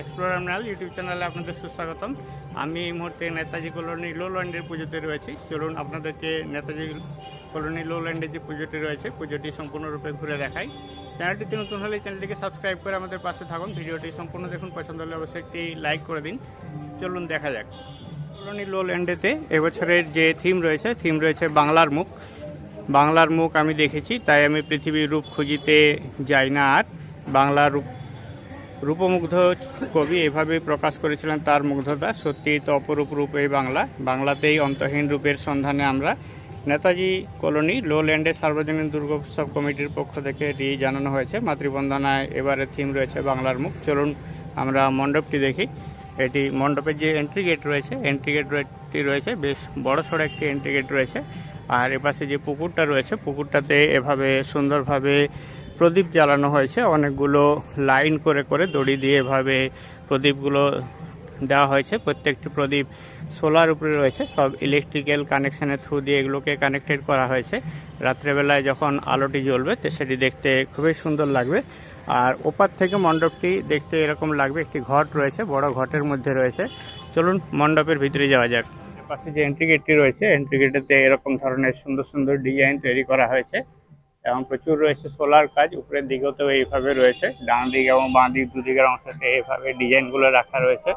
Explorer ম্যাল YouTube চ্যানেলে আপনাদের সুস্বাগতম। আমি এই মুহূর্তে নেতাজি কলোনি লো ল্যান্ডের পুজোতে রয়েছি। চলুন আপনাদেরকে নেতাজি কলোনি লোল্যান্ডের যে পুজোটি রয়েছে, পুজোটি সম্পূর্ণরূপে ঘুরে দেখাই। চ্যানেলটিতে নতুন হলে চ্যানেলটিকে সাবস্ক্রাইব করে আমাদের পাশে থাকুন। ভিডিওটি সম্পূর্ণ দেখুন। পছন্দ হলে অবশ্যই একটি লাইক করে দিন। চলুন দেখা যাক। কলোনি লোল্যান্ডেতে এবছরের যে থিম রয়েছে থিম রয়েছে বাংলার মুখ। বাংলার মুখ আমি দেখেছি, তাই আমি পৃথিবীর রূপ খুঁজিতে যাই না আর। বাংলার রূপ রূপমুগ্ধ কবি এভাবে প্রকাশ করেছিলেন তার মুগ্ধতা। সত্যি তো অপরূপ রূপ এই বাংলা। বাংলাতেই অন্তহীন রূপের সন্ধানে আমরা। নেতাজি কলোনি লোল্যান্ডের সার্বজনীন দুর্গোৎসব কমিটির পক্ষ থেকে এটি জানানো হয়েছে। মাতৃবন্দনায় এবারে থিম রয়েছে বাংলার মুখ। চলুন আমরা মণ্ডপটি দেখি। এটি মণ্ডপের যে এন্ট্রি গেট রয়েছে এন্ট্রি গেটটি রয়েছে, বেশ বড় সড়ো একটি এন্ট্রি গেট রয়েছে। আর এপাশে যে পুকুরটা রয়েছে, পুকুরটাতে এভাবে সুন্দরভাবে প্রদীপ জ্বালানো হয়েছে। অনেকগুলো লাইন করে করে দড়ি দিয়ে এভাবে প্রদীপগুলো দেওয়া হয়েছে। প্রত্যেকটি প্রদীপ সোলার উপরে রয়েছে। সব ইলেকট্রিক্যাল কানেকশানের থ্রু দিয়ে এগুলোকে কানেক্টেড করা হয়েছে। রাত্রেবেলায় যখন আলোটি জ্বলবে, তো সেটি দেখতে খুবই সুন্দর লাগবে। আর ওপার থেকে মণ্ডপটি দেখতে এরকম লাগবে। একটি ঘট রয়েছে, বড় ঘটের মধ্যে রয়েছে। চলুন মণ্ডপের ভিতরে যাওয়া যাক। পাশে যে এন্ট্রি গেটটি রয়েছে এন্ট্রি গেটেতে এরকম ধরনের সুন্দর সুন্দর ডিজাইন তৈরি করা হয়েছে। এবং প্রচুর রয়েছে সোলার কাজ, উপরের দিকেও এইভাবে রয়েছে, ডান দিক এবং বাঁ দিক দুদিকের অংশতে এইভাবে ডিজাইনগুলো রাখা রয়েছে।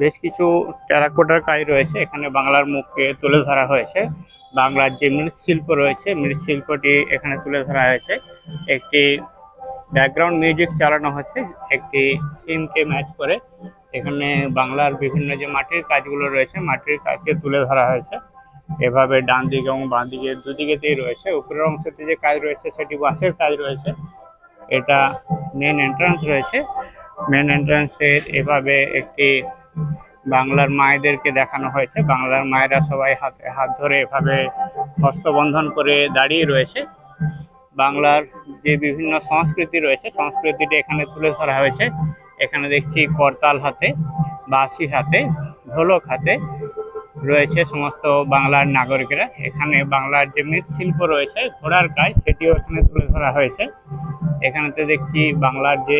বেশ কিছু টেরাকোটার কাজ রয়েছে, এখানে বাংলার মুখকে তুলে ধরা হয়েছে। বাংলার যে মৃৎশিল্প রয়েছে, মৃৎশিল্পটি এখানে তুলে ধরা হয়েছে। একটি ব্যাকগ্রাউন্ড মিউজিক চালানো হচ্ছে, একটি থিমকে ম্যাচ করে। এখানে বাংলার বিভিন্ন যে মাটির কাজগুলো রয়েছে, মাটির কাজকে তুলে ধরা হয়েছে। এভাবে ডান দিকে এবং বাঁ দিকে দুদিকেতেই রয়েছে। উপরের অংশতে যে কাজ রয়েছে, সেটি বাঁশের কাজ রয়েছে। এটা মেন এন্ট্রান্স রয়েছে। মেন এন্ট্রান্সের এভাবে একটি বাংলার মায়েদেরকে দেখানো হয়েছে। বাংলার মায়েরা সবাই হাতে, হাত ধরে এভাবে হস্তবন্ধন করে দাঁড়িয়ে রয়েছে। বাংলার যে বিভিন্ন সংস্কৃতি রয়েছে, সংস্কৃতিটি এখানে তুলে ধরা হয়েছে। এখানে দেখছি করতাল হাতে, বাঁশি হাতে, ঢোলক হাতে রয়েছে সমস্ত বাংলার নাগরিকেরা। এখানে বাংলার যে মৃৎশিল্প রয়েছে, ঘোড়ার কাজ সেটিও এখানে তুলে ধরা হয়েছে। এখানেতে দেখছি বাংলার যে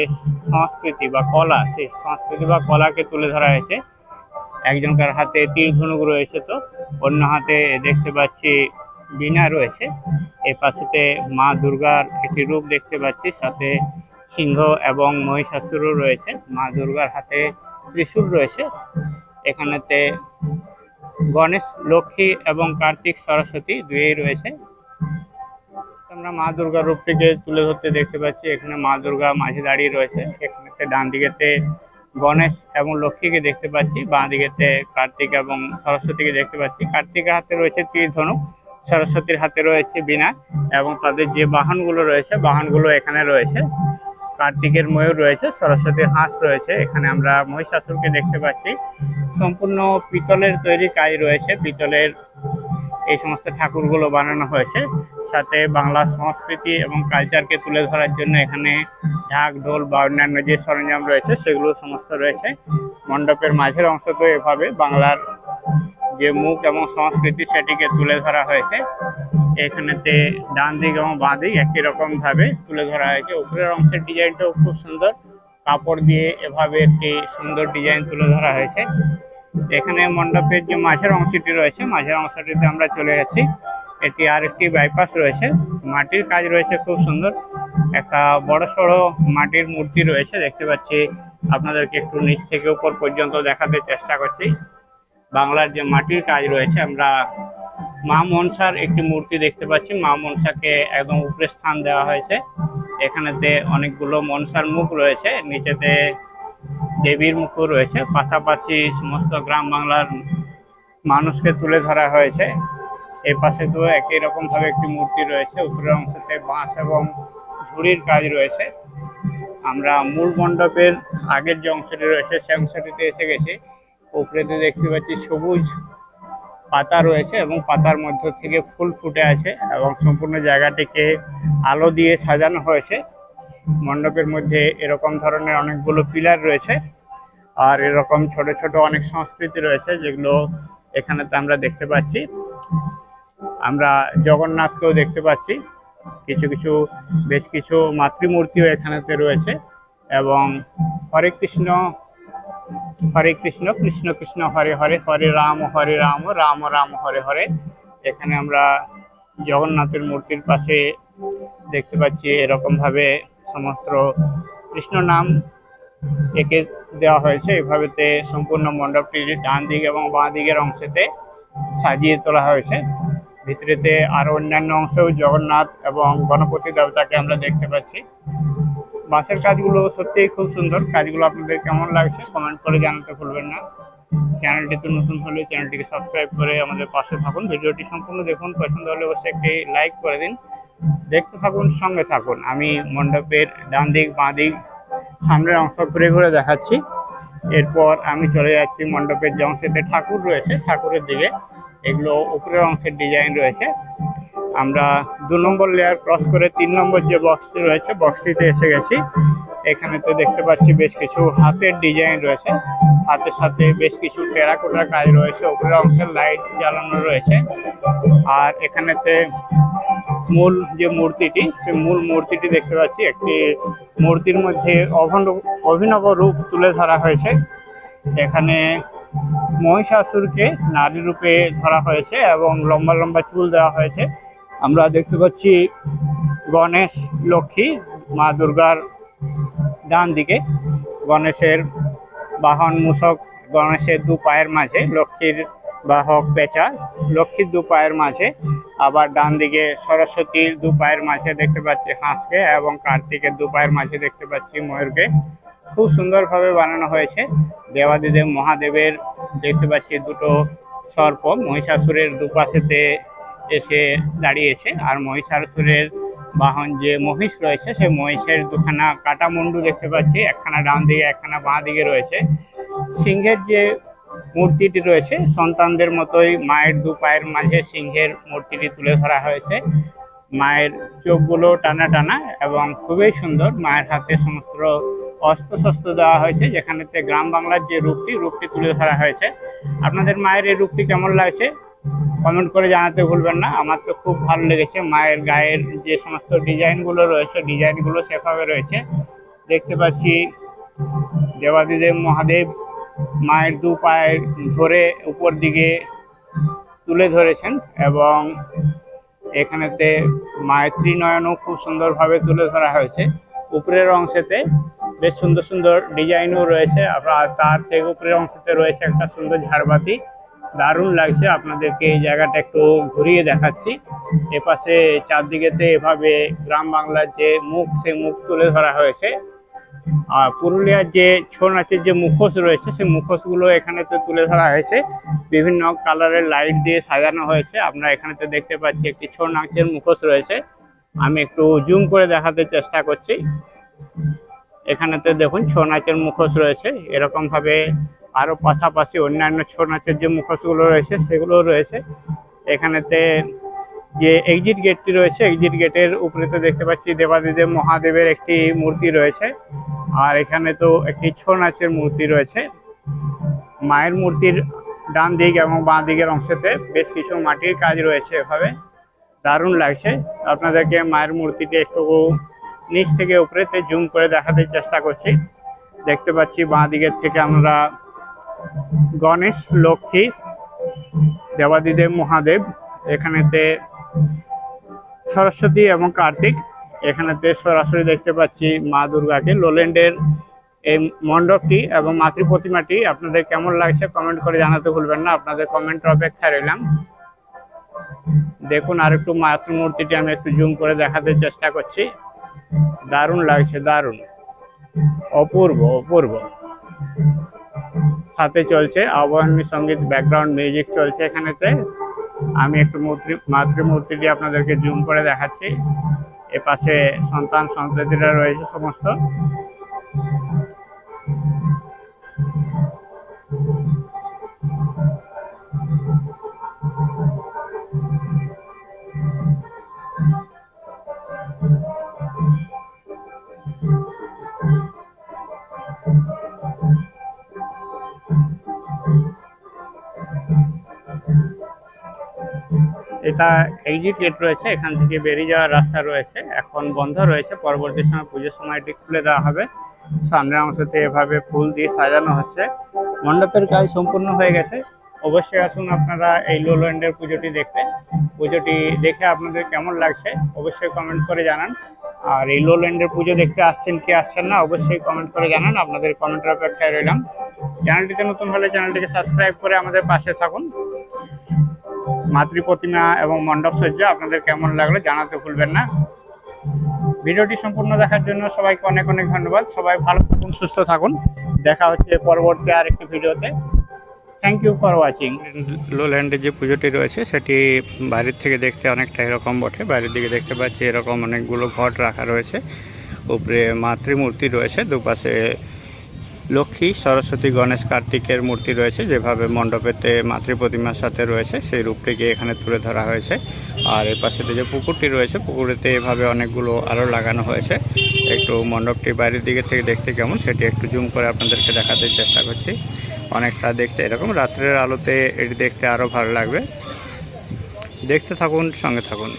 সংস্কৃতি বা কলা, সেই সংস্কৃতি বা কলাকে তুলে ধরা হয়েছে। একজনকার হাতে তীর ধনুক রয়েছে তো, অন্য হাতে দেখতে পাচ্ছি বীণা রয়েছে। এ পাশেতে মা দুর্গার একটি রূপ দেখতে পাচ্ছি, সাথে সিংহ এবং মহিষাসুরও রয়েছে। মা দুর্গার হাতে ত্রিশূল রয়েছে। এখানেতে গণেশ, লক্ষ্মী এবং কার্তিক সরস্বতী দুয়েই রয়েছে। আমরা মা দুর্গার রূপটিকে তুলে ধরতে দেখতে পাচ্ছি। এখানে মা দুর্গা মাঝে দাঁড়িয়ে রয়েছে। এখানেতে ডান দিকেতে গণেশ এবং লক্ষ্মীকে দেখতে পাচ্ছি। বাঁ দিকেতে কার্তিক এবং সরস্বতীকে দেখতে পাচ্ছি। কার্তিকের হাতে রয়েছে তীর ধনুক সরস্বতীর হাতে রয়েছে বীণা এবং তাদের যে বাহনগুলো রয়েছে, বাহনগুলো এখানে রয়েছে। কার্তিকের ময়ূর রয়েছে সরস্বতীর হাঁস রয়েছে, এখানে আমরা মহিষাসুরকে দেখতে পাচ্ছি। সম্পূর্ণ পিতলের তৈরি কাজ রয়েছে, পিতলের এই সমস্ত ঠাকুরগুলো বানানো হয়েছে। সাথে বাংলা সংস্কৃতি এবং কালচারকে তুলে ধরার জন্য এখানে ঢাক, ঢোল বা অন্যান্য যে সরঞ্জাম রয়েছে, সেগুলো সমস্ত রয়েছে। মণ্ডপের মাঝের অংশ তো এভাবে, বাংলার যে মুখ এবং সংস্কৃতি সেটিকে তুলে ধরা হয়েছে। এখানেতে ডান দিক এবং বাঁ দিক একই রকম ভাবে তুলে ধরা হয়েছে। উপরের অংশের ডিজাইনটাও খুব সুন্দর। কাপড় দিয়ে এভাবে একটি সুন্দর ডিজাইন তুলে ধরা হয়েছে। এখানে মণ্ডপের যে মাঝের অংশটি রয়েছে, মাঝের অংশটিতে আমরা চলে যাচ্ছি। এটি আর একটি বাইপাস রয়েছে। মাটির কাজ রয়েছে খুব সুন্দর। একটা বড় সড়ো মাটির মূর্তি রয়েছে, দেখতে পাচ্ছি। আপনাদেরকে একটু নিচ থেকে উপর পর্যন্ত দেখাতে চেষ্টা করছি। বাংলার যে মাটির কাজ রয়েছে, আমরা মা মনসার একটি মূর্তি দেখতে পাচ্ছি। মা মনসাকে একদম উপরে স্থান দেওয়া হয়েছে। এখানেতে অনেকগুলো মনসার মুখ রয়েছে। নিচেতে দেবীর মুখও রয়েছে। পাশাপাশি সমস্ত গ্রাম বাংলার মানুষকে তুলে ধরা হয়েছে। এই পাশে তো একই রকম ভাবে একটি মূর্তি রয়েছে। উপরের অংশতে বাঁশ এবং ঝুড়ির কাজ রয়েছে। আমরা মূল মণ্ডপের আগের যে অংশটি রয়েছে সে অংশটিতে এসে গেছি। উপরেতে দেখতে পাচ্ছি সবুজ পাতা রয়েছে এবং পাতার মধ্য থেকে ফুল ফুটে আছে এবং সম্পূর্ণ জায়গাটিকে আলো দিয়ে সাজানো হয়েছে। মণ্ডপের মধ্যে এরকম ধরনের অনেকগুলো পিলার রয়েছে আর এরকম ছোট ছোট অনেক সংস্কৃতি রয়েছে যেগুলো এখানেতে আমরা দেখতে পাচ্ছি। আমরা জগন্নাথকেও দেখতে পাচ্ছি। কিছু কিছু, বেশ কিছু মাতৃমূর্তিও এখানেতে রয়েছে এবং হরে কৃষ্ণ হরে কৃষ্ণ কৃষ্ণ কৃষ্ণ, হরে হরে হরে রাম হরে রাম রাম রাম, হরে হরে। এখানে আমরা জগন্নাথের মূর্তির পাশে দেখতে পাচ্ছি এরকম ভাবে সমস্ত কৃষ্ণ নাম একে দেওয়া হয়েছে। এভাবেতে সম্পূর্ণ মণ্ডপটি ডান দিক এবং বাঁ দিকের অংশেতে সাজিয়ে তোলা হয়েছে। ভিতরেতে আরও অন্যান্য অংশেও জগন্নাথ এবং গণপতি দেবতাকে আমরা দেখতে পাচ্ছি। বাসের কাজগুলো সত্যিই খুব সুন্দর। কাজগুলো আপনাদের কেমন লাগছে কমেন্ট করে জানাতে ভুলবেন না। চ্যানেলটিতে নতুন হলে চ্যানেলটিকে সাবস্ক্রাইব করে আমাদের পাশে থাকুন। ভিডিওটি সম্পূর্ণ দেখুন। পছন্দ হলে অবশ্যই একটি লাইক করে দিন। দেখতে থাকুন, সঙ্গে থাকুন। আমি মণ্ডপের ডান দিক বাঁ দিক সামনের অংশ ঘুরে ঘুরে দেখাচ্ছি। এরপর আমি চলে যাচ্ছি মণ্ডপের যে অংশেতে ঠাকুর রয়েছে। ঠাকুরের দিকে। এগুলো উপরের অংশের ডিজাইন রয়েছে। আমরা দু নম্বর লেয়ার ক্রস করে তিন নম্বর যে বক্সটি রয়েছে বক্সটিতে এসে গেছি। এখানে তো দেখতে পাচ্ছি বেশ কিছু হাতের ডিজাইন রয়েছে। হাতের সাথে বেশ কিছু টেরাকোটার কাজ রয়েছে, উপরের অংশের লাইট জ্বালানো রয়েছে। আর এখানেতে মূল যে মূর্তিটি, সেই মূল মূর্তিটি দেখতে পাচ্ছি, একটি মূর্তির মধ্যে অভিনব রূপ তুলে ধরা হয়েছে। এখানে মহিষাসুরকে নারী রূপে ধরা হয়েছে এবং লম্বা লম্বা চুল দেওয়া হয়েছে। আমরা দেখতে পাচ্ছি গণেশ, লক্ষ্মী, মা দুর্গার ডান দিকে। গণেশের বাহন মূষক গণেশের দু পায়ের মাঝে, লক্ষ্মীর বাহক পেঁচা, লক্ষ্মীর দু পায়ের মাঝে। আবার ডান দিকে সরস্বতীর দু পায়ের মাঝে দেখতে পাচ্ছি হাঁসকে এবং কার্তিকের দু পায়ের মাঝে দেখতে পাচ্ছি ময়ূরকে। খুব সুন্দরভাবে বানানো হয়েছে। দেবাদিদেব মহাদেবের দেখতে পাচ্ছি দুটো সর্প, মহিষাসুরের দুপাশেতে এসে দাঁড়িয়েছে। আর মহিষাসুরের বাহন যে মহিষ রয়েছে সেই মহিষের দুখানা কাটা মুন্ডু দেখতে পাচ্ছি। একখানা ডান দিকে, একখানা বাঁ দিকে রয়েছে। সিংহের যে মূর্তিটি রয়েছে, সন্তানদের মতোই মায়ের দু পায়ের মাঝে সিংহের মূর্তিটি তুলে ধরা হয়েছে। মায়ের চোখগুলো টানা টানা এবং খুবই সুন্দর। মায়ের হাতে সমস্ত অস্ত্র শস্ত্র দেওয়া হয়েছে, যেখানেতে গ্রাম বাংলার যে রূপটি রূপটি তুলে ধরা হয়েছে। আপনাদের মায়ের এই রূপটি কেমন লাগছে? কমেন্ট করে জানাতে ভুলবেন না। আমার তো খুব ভালো লেগেছে। মায়ের গায়ের যে সমস্ত ডিজাইনগুলো রয়েছে, ডিজাইনগুলো সেভাবে রয়েছে। দেখতে পাচ্ছি দেবাদিদেব মহাদেব মায়ের দু পায়ে ধরে উপর দিকে তুলে ধরেছেন এবং এখানেতে মায়ের ত্রিনয়নও খুব সুন্দরভাবে তুলে ধরা হয়েছে। উপরের অংশেতে বেশ সুন্দর সুন্দর ডিজাইনও রয়েছে। আবার তার থেকে উপরের অংশতে রয়েছে একটা সুন্দর ঝাড়বাতি। দারুণ লাগছে। আপনাদেরকে এই জায়গাটা একটু ঘুরিয়ে দেখাচ্ছি। এপাশে চারদিকেতে এভাবে গ্রাম বাংলার যে মুখ সে মুখ তুলে ধরা হয়েছে। আর পুরুলিয়ার যে ছৌ নাচের যে মুখোশ রয়েছে, সেই মুখোশগুলো এখানে তো তুলে ধরা হয়েছে। বিভিন্ন কালারের লাইট দিয়ে সাজানো হয়েছে। আমরা এখানে তো দেখতে পাচ্ছি একটি ছৌ নাচের মুখোশ রয়েছে। আমি একটু জুম করে দেখাতে চেষ্টা করছি। এখানেতে দেখুন, ছৌ নাচের মুখোশ রয়েছে। এরকম ভাবে আরও পাশাপাশি অন্যান্য ছৌ নাচের যে মুখোশগুলো রয়েছে সেগুলো রয়েছে। এখানেতে যে এক্সিট গেটটি রয়েছে এক্সিট গেটের উপরে তো দেখতে পাচ্ছি দেবাদিদেব মহাদেবের একটি মূর্তি রয়েছে। আর এখানে তো একটি ছৌ নাচের মূর্তি রয়েছে। মায়ের মূর্তির ডান দিক এবং বাঁ দিকের অংশেতে বেশ কিছু মাটির কাজ রয়েছে এভাবে। দারুণ লাগছে। আপনাদেরকে মায়ের মূর্তিটি একটু নিচ থেকে উপরেতে জুম করে দেখাতে চেষ্টা করছি। দেখতে পাচ্ছি বাঁ দিকের থেকে আমরা গণেশ, লক্ষ্মী, দেবাদিদেব, মহাদেব, এখানেতে সরস্বতী এবং কার্তিক। এখানেতে সরাসরি দেখতে পাচ্ছি মা দুর্গাকে। লোল্যান্ডের এই মণ্ডপটি এবং মাতৃ প্রতিমাটি আপনাদের কেমন লাগছে কমেন্ট করে জানাতে ভুলবেন না। আপনাদের কমেন্টের অপেক্ষায় রইলাম। দেখুন আর একটু মাতৃ মূর্তিটি আমি একটু জুম করে দেখাতে চেষ্টা করছি। দারুণ লাগছে, দারুণ। অপূর্ব অপূর্ব। সাথে চলছে আবহানী সংগীত ব্যাকগ্রাউন্ড মিউজিক চলছে এখানেতে। আমি একটু মূর্তি মাতৃমূর্তি দিয়ে আপনাদেরকে জুম করে দেখাচ্ছি। এ পাশে সন্তান সন্ততিরা রয়েছে সমস্ত। এটা এক্সিট গেট রয়েছে, এখান থেকে বেরিয়ে যাওয়ার রাস্তা রয়েছে। এখন বন্ধ রয়েছে, পরবর্তী সময় পুজোর সময় এটি খুলে দেওয়া হবে। সামনের অংশতে এভাবে ফুল দিয়ে সাজানো হচ্ছে। মণ্ডপের কাজ সম্পূর্ণ হয়ে গেছে। অবশ্যই আসুন আপনারা এই লোল্যান্ডের পুজোটি দেখতে। পুজোটি দেখে আপনাদের কেমন লাগছে, অবশ্যই কমেন্ট করে জানান। আর এই লোল্যান্ডের পুজো দেখতে আসছেন কি আসছেন না, অবশ্যই কমেন্ট করে জানান। আপনাদের কমেন্টের অপেক্ষায় রইলাম। চ্যানেলটিতে নতুন হলে চ্যানেলটিকে সাবস্ক্রাইব করে আমাদের পাশে থাকুন। মাতৃ প্রতিমা এবং মণ্ডপ সজ্জা আপনাদের কেমন লাগল জানাতে ভুলবেন না। ভিডিওটি সম্পূর্ণ দেখার জন্য সবাইকে অনেক অনেক ধন্যবাদ। সবাই ভালো থাকুন, সুস্থ থাকুন। দেখা হচ্ছে পরবর্তী আরেকটি ভিডিওতে। থ্যাংক ইউ ফর ওয়াচিং লোল্যান্ডের যে পুজোটি রয়েছে, সেটি বাইরের থেকে দেখতে অনেকটা এরকম বটে। বাইরের দিকে দেখতে পাচ্ছি এরকম অনেকগুলো ঘট রাখা রয়েছে। উপরে মাতৃমূর্তি রয়েছে, দুপাশে লক্ষ্মী, সরস্বতী, গণেশ, কার্তিকের মূর্তি রয়েছে, যেভাবে মণ্ডপেতে মাতৃ প্রতিমার সাথে রয়েছে, সেই রূপটিকে এখানে তুলে ধরা হয়েছে। আর এর পাশে যে পুকুরটি রয়েছে, পুকুরেতে এভাবে অনেকগুলো আলো লাগানো হয়েছে। একটু মণ্ডপটি বাইরের দিকে থেকে দেখতে কেমন, সেটি একটু জুম করে আপনাদেরকে দেখাতে চেষ্টা করছি। অনেকটা দেখতে এরকম, রাত্রের আলোতে এটি দেখতে আরও ভালো লাগবে। দেখতে থাকুন, সঙ্গে থাকুন।